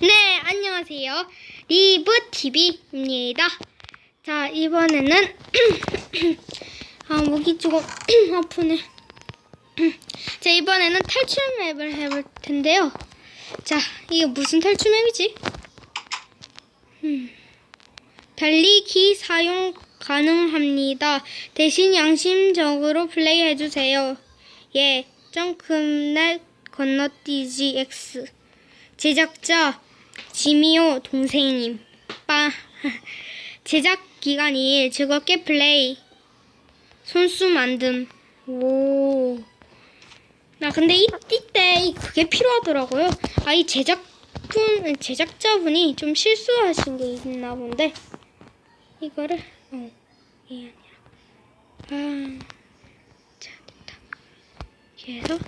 네, 안녕하세요. 리브TV입니다. 자, 이번에는, 아, 목이 조금 아프네. 자, 이번에는 탈출 맵을 해볼 텐데요. 자, 이게 무슨 탈출 맵이지? 음, 달리기 사용 가능합니다. 대신 양심적으로 플레이해주세요. 예, 점크넷 건너뛰기 X. 제작자 지미오 동생님. 빠. 제작 기간이 즐겁게 플레이. 손수 만듦. 오. 나 근데 이, 이때 이- 그게 필요하더라고요. 아, 이 제작분, 제작자분이 좀 실수하신 게 있나 본데. 이거를, 어, 이게 아니라. 아. 자, 됐다. 이렇게 해서.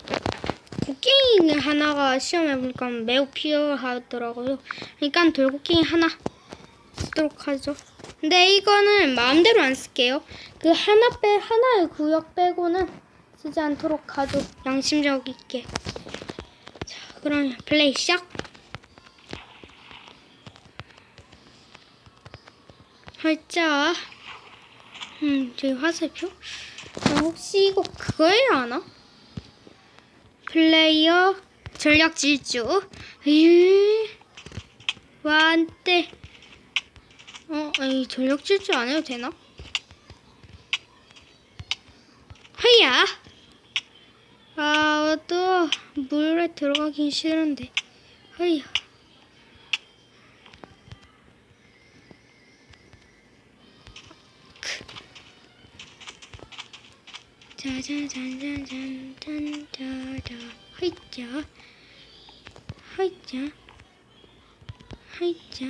곡괭이 하나가 시험해 보니까 매우 필요하더라고요. 그러니까 돌곡괭이 하나 쓰도록 하죠. 근데 이거는 마음대로 안 쓸게요. 그 하나 빼 하나의 구역 빼고는 쓰지 않도록 하죠. 양심적 있게. 자, 그러면 플레이 시작. 활자. 음, 저기 화살표. 아, 혹시 이거 그거예요, 아나? 플레이어 전략 질주. 으 완떼 어 아니 전략 질주 안 해도 되나? 허야. 아또 물에 들어가긴 싫은데. 허야 짜자잔잔잔짠짜자 허이자 허이자 허이자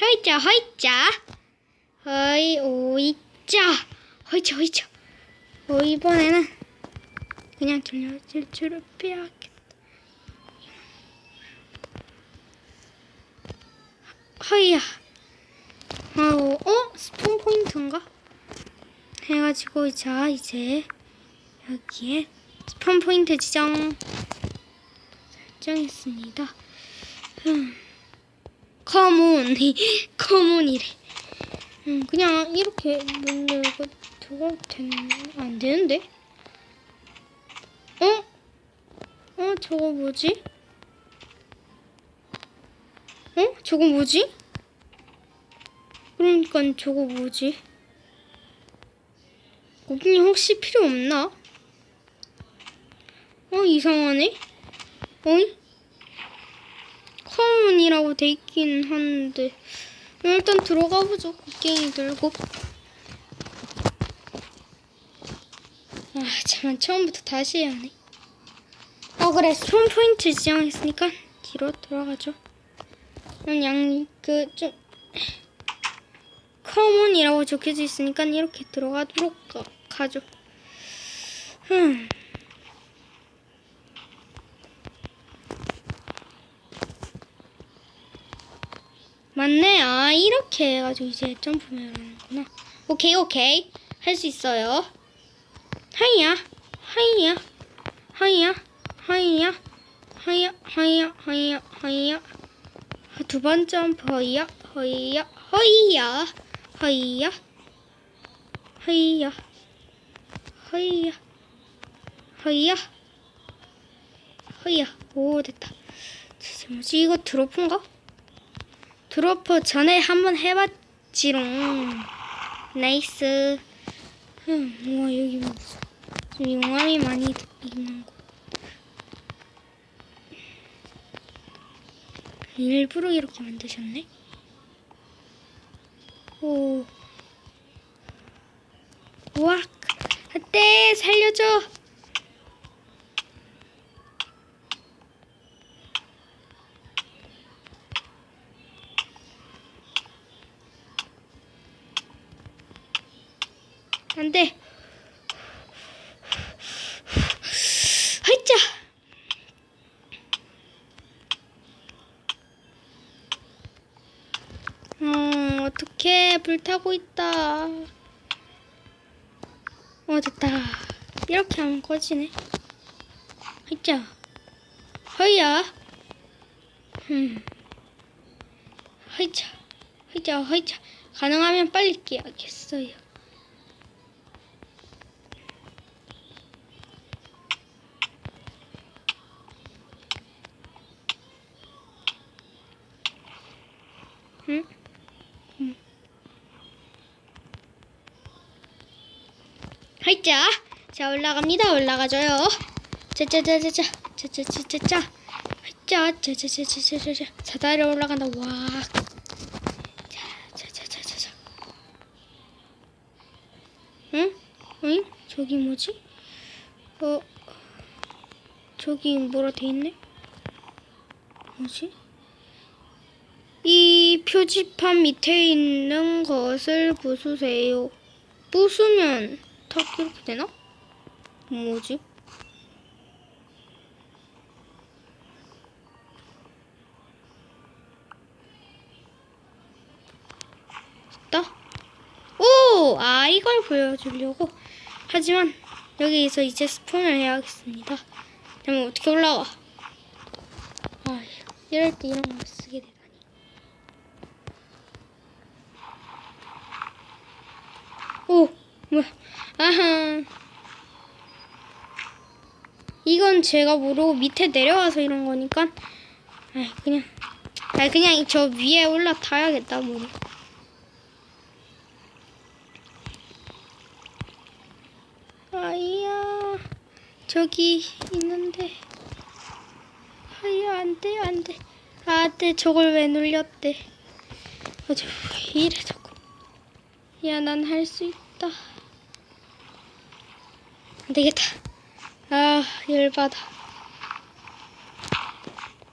허이자 허이자 허이 오이자 허이자 허이자 어 이번에는 그냥 전략 질주를 빼야겠다 허이야. 어, 어? 스폰 포인트인가? 해가지고, 자, 이제, 여기에 스폰 포인트 지정 설정했습니다. 음. 커몬, 커몬이래. 음, 그냥 이렇게 누르고 들어가도 되는, 안 되는데? 어? 어, 저거 뭐지? 어? 저거 뭐지? 그러니까 저거 뭐지? 고객님 혹시 필요 없나? 어 이상하네. 어이? 커먼이라고 돼 있긴 한데 일단 들어가 보죠. 곡괭이 들고. 아 잠깐 처음부터 다시 해야 하네. 어 그래 스폰 포인트 지정했으니까 뒤로 돌아가죠. 양, 그, 좀, 커먼이라고 적혀져 있으니까 이렇게 들어가도록 가죠. 흠. 맞네. 아, 이렇게 해가지고 이제 점프를 하는구나. 오케이, 오케이. 할 수 있어요. 하이야, 하이야, 하이야, 하이야, 하이야, 하이야, 하이야, 하이야. 두 번 점프 허이야 허이야 허이야 허이야 허이야 허이야 허이야 허이야 오 됐다. 뭐지? 이거 드로프인가? 드로프 전에 한번 해봤지롱. 나이스. 음, 우와 여기 좀 용암이 많이 있는 거 일부러 이렇게 만드셨네? 오. 우와. 네, 살려줘. 안 돼. 하이자. 어, 어떡해. 불타고 있다. 어 됐다. 이렇게 하면 꺼지네. 하자. 허야. 음. 허이자. 허이자 허이자. 가능하면 빨리 깨야겠어요. 응? 응. 하이자. 자, 올라갑니다. 올라가줘요. 짜자자자자. 짜자자자자. 하이자. 짜자자자자자. 사다리 올라간다. 와. 자, 자자자자자. 응? 응? 저기 뭐지? 어. 저기 뭐라 돼 있네? 뭐지? 이 표지판 밑에 있는 것을 부수세요. 부수면 다 이렇게 되나? 뭐지? 됐다. 오! 아, 이걸 보여주려고. 하지만 여기서 이제 스폰을 해야겠습니다. 그러면 어떻게 올라와? 아, 이럴 때 이런 걸 쓰게 되다니. 오, 뭐야? 아하. 이건 제가 모르고 밑에 내려와서 이런 거니까. 아이, 그냥. 아이, 그냥 저 위에 올라타야겠다, 뭐. 아이야. 저기 있는데. 아이야, 안 돼, 안 돼. 아, 네, 저걸 왜 눌렸대. 어, 저왜 이래, 자꾸. 야, 난 할 수 있다. 안 되겠다. 아, 열받아.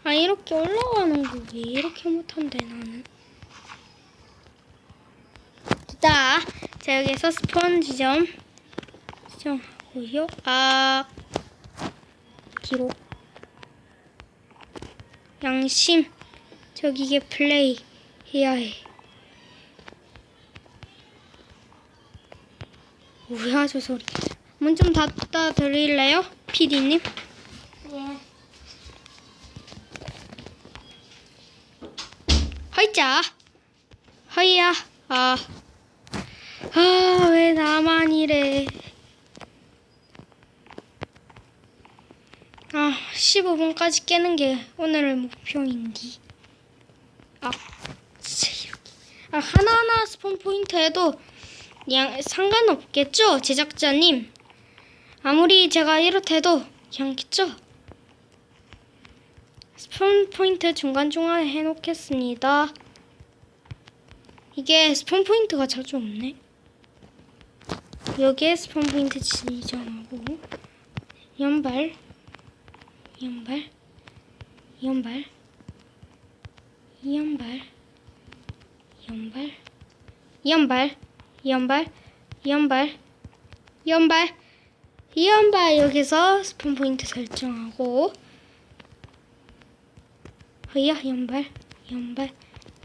아, 이렇게 올라가는 거 왜 이렇게 못한대, 나는. 됐다. 자, 여기서 스폰 지점. 지정하고요. 아, 기록. 양심. 저기 이게 플레이 해야 해. 뭐야 저 소리. 문 좀 닫다 드릴래요? 피디님? 예. 허이자. 허이야. 아. 아, 왜 나만 이래. 아, 15분까지 깨는 게 오늘의 목표인디. 아. 아, 하나하나 스폰 포인트 해도 그냥 상관없겠죠? 제작자님. 아무리 제가 이렇대도 괜찮겠죠? 스폰 포인트 중간 중간에 해놓겠습니다. 이게 스폰 포인트가 자주 없네. 여기에 스폰 포인트 지정하고 연발, 연발, 연발, 연발, 연발, 연발, 연발, 연발, 연발, 연발 여기서 스폰 포인트 설정하고. 허야 연발 연발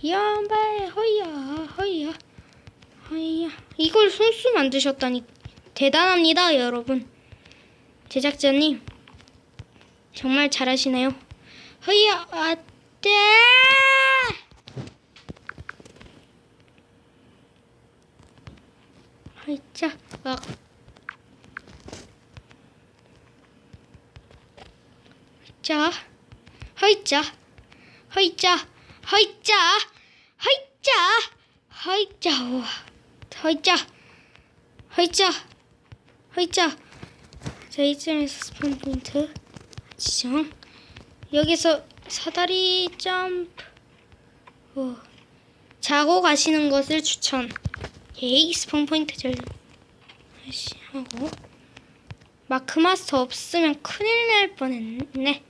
연발 허야 허야 허야. 이걸 손수 만드셨다니 대단합니다 여러분. 제작자님 정말 잘하시네요. 허야 아떼 허이자 막 자, 허이자 허이자 허이자 허이자 허이자 허이자 허이자 허이자 자 이쯤에서 스폰 포인트 지정. 여기서 사다리 점프. 오. 자고 가시는 것을 추천. 예이 스폰 포인트 절 하고. 마크 마스터 없으면 큰일 날 뻔했네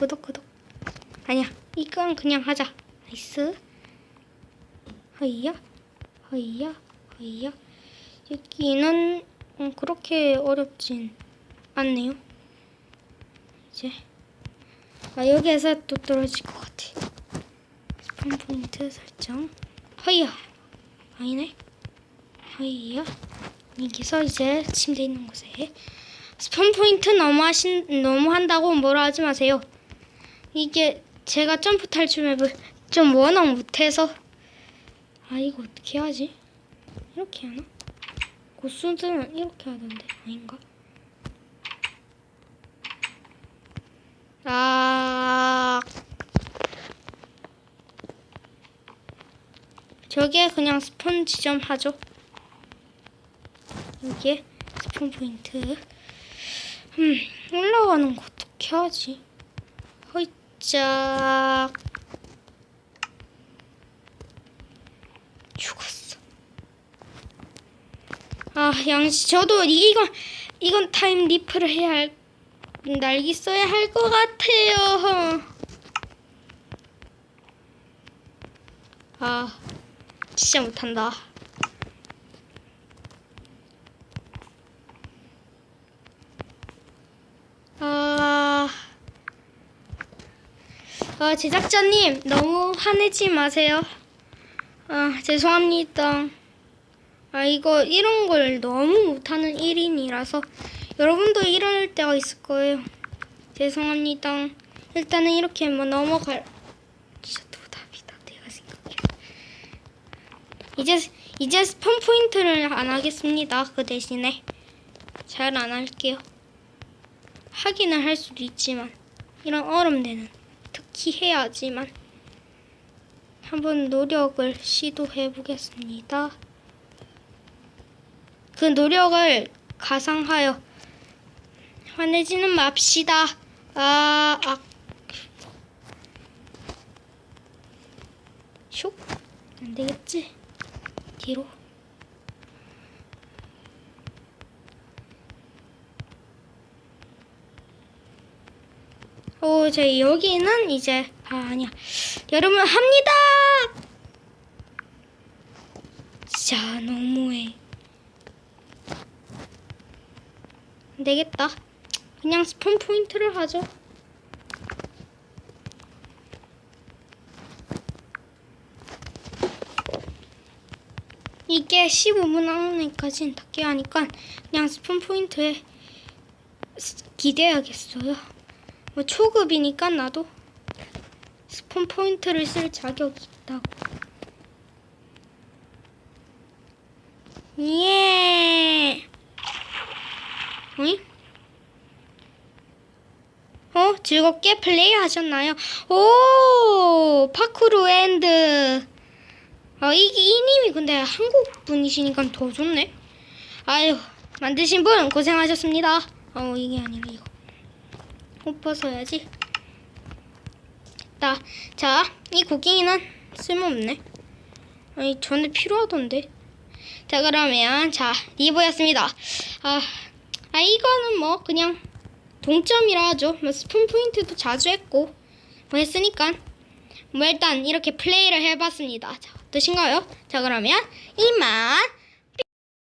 구독 구독. 아니야 이건 그냥 하자. 나이스. 허이야 허이야 허이야. 여기는 음, 그렇게 어렵진 않네요. 이제. 아 여기에서 또 떨어질 것 같아. 스폰 포인트 설정. 허이야. 아니네. 어이야. 여기서 이제 침대 있는 곳에. 스폰 포인트 너무 하신 너무 한다고 뭐라 하지 마세요. 이게 제가 점프 탈출 맵을 좀 워낙 못해서 아 이거 어떻게 하지? 이렇게 하나? 고수들은 이렇게 하던데 아닌가? 아 저게 그냥 스폰 지점 하죠. 여기에 스폰 포인트. 음 올라가는 거 어떻게 하지? 헐짝 죽었어. 아 양씨 저도 이건 이건 타임 리프를 해야 할 날기 써야 할 것 같아요. 아 진짜 못한다. 아, 아 제작자님 너무 화내지 마세요. 아 죄송합니다. 아 이거 이런 걸 너무 못하는 1인이라서 여러분도 이럴 때가 있을 거예요. 죄송합니다. 일단은 이렇게 뭐 넘어갈 진짜 도답이다 내가 생각해. 이제 이제 스폰 포인트를 안 하겠습니다. 그 대신에 잘 안 할게요. 하기는 할 수도 있지만 이런 얼음 데는 특히 해야지만 한번 노력을 시도해 보겠습니다. 그 노력을 가상하여 화내지는 맙시다. 아, 아. 슉. 안 되겠지? 뒤로. 오, 제 여기는 이제 아 아니야. 여러분 합니다. 진짜 너무해. 안 되겠다. 그냥 스폰 포인트를 하죠. 이게 15분 안에까지는 닿게 하니까 그냥 스폰 포인트에 스- 기대야겠어요. 뭐 초급이니까 나도 스폰 포인트를 쓸 자격이 있다고. 예. 응? 어, 즐겁게 플레이 하셨나요? 오, 파쿠르 엔드. 아, 이게 이님이 근데 한국 분이시니까 더 좋네. 아유, 만드신 분 고생하셨습니다. 어, 이게 아니라 이거. 옷 벗어야지. 자, 자, 이 고갱이는 쓸모없네. 아니, 전에 필요하던데. 자, 그러면, 자, 리보였습니다. 아, 아, 이거는 뭐, 그냥, 동점이라 하죠. 뭐, 스폰 포인트도 자주 했고, 뭐 했으니까. 뭐, 일단, 이렇게 플레이를 해봤습니다. 자, 어떠신가요? 자, 그러면, 이만,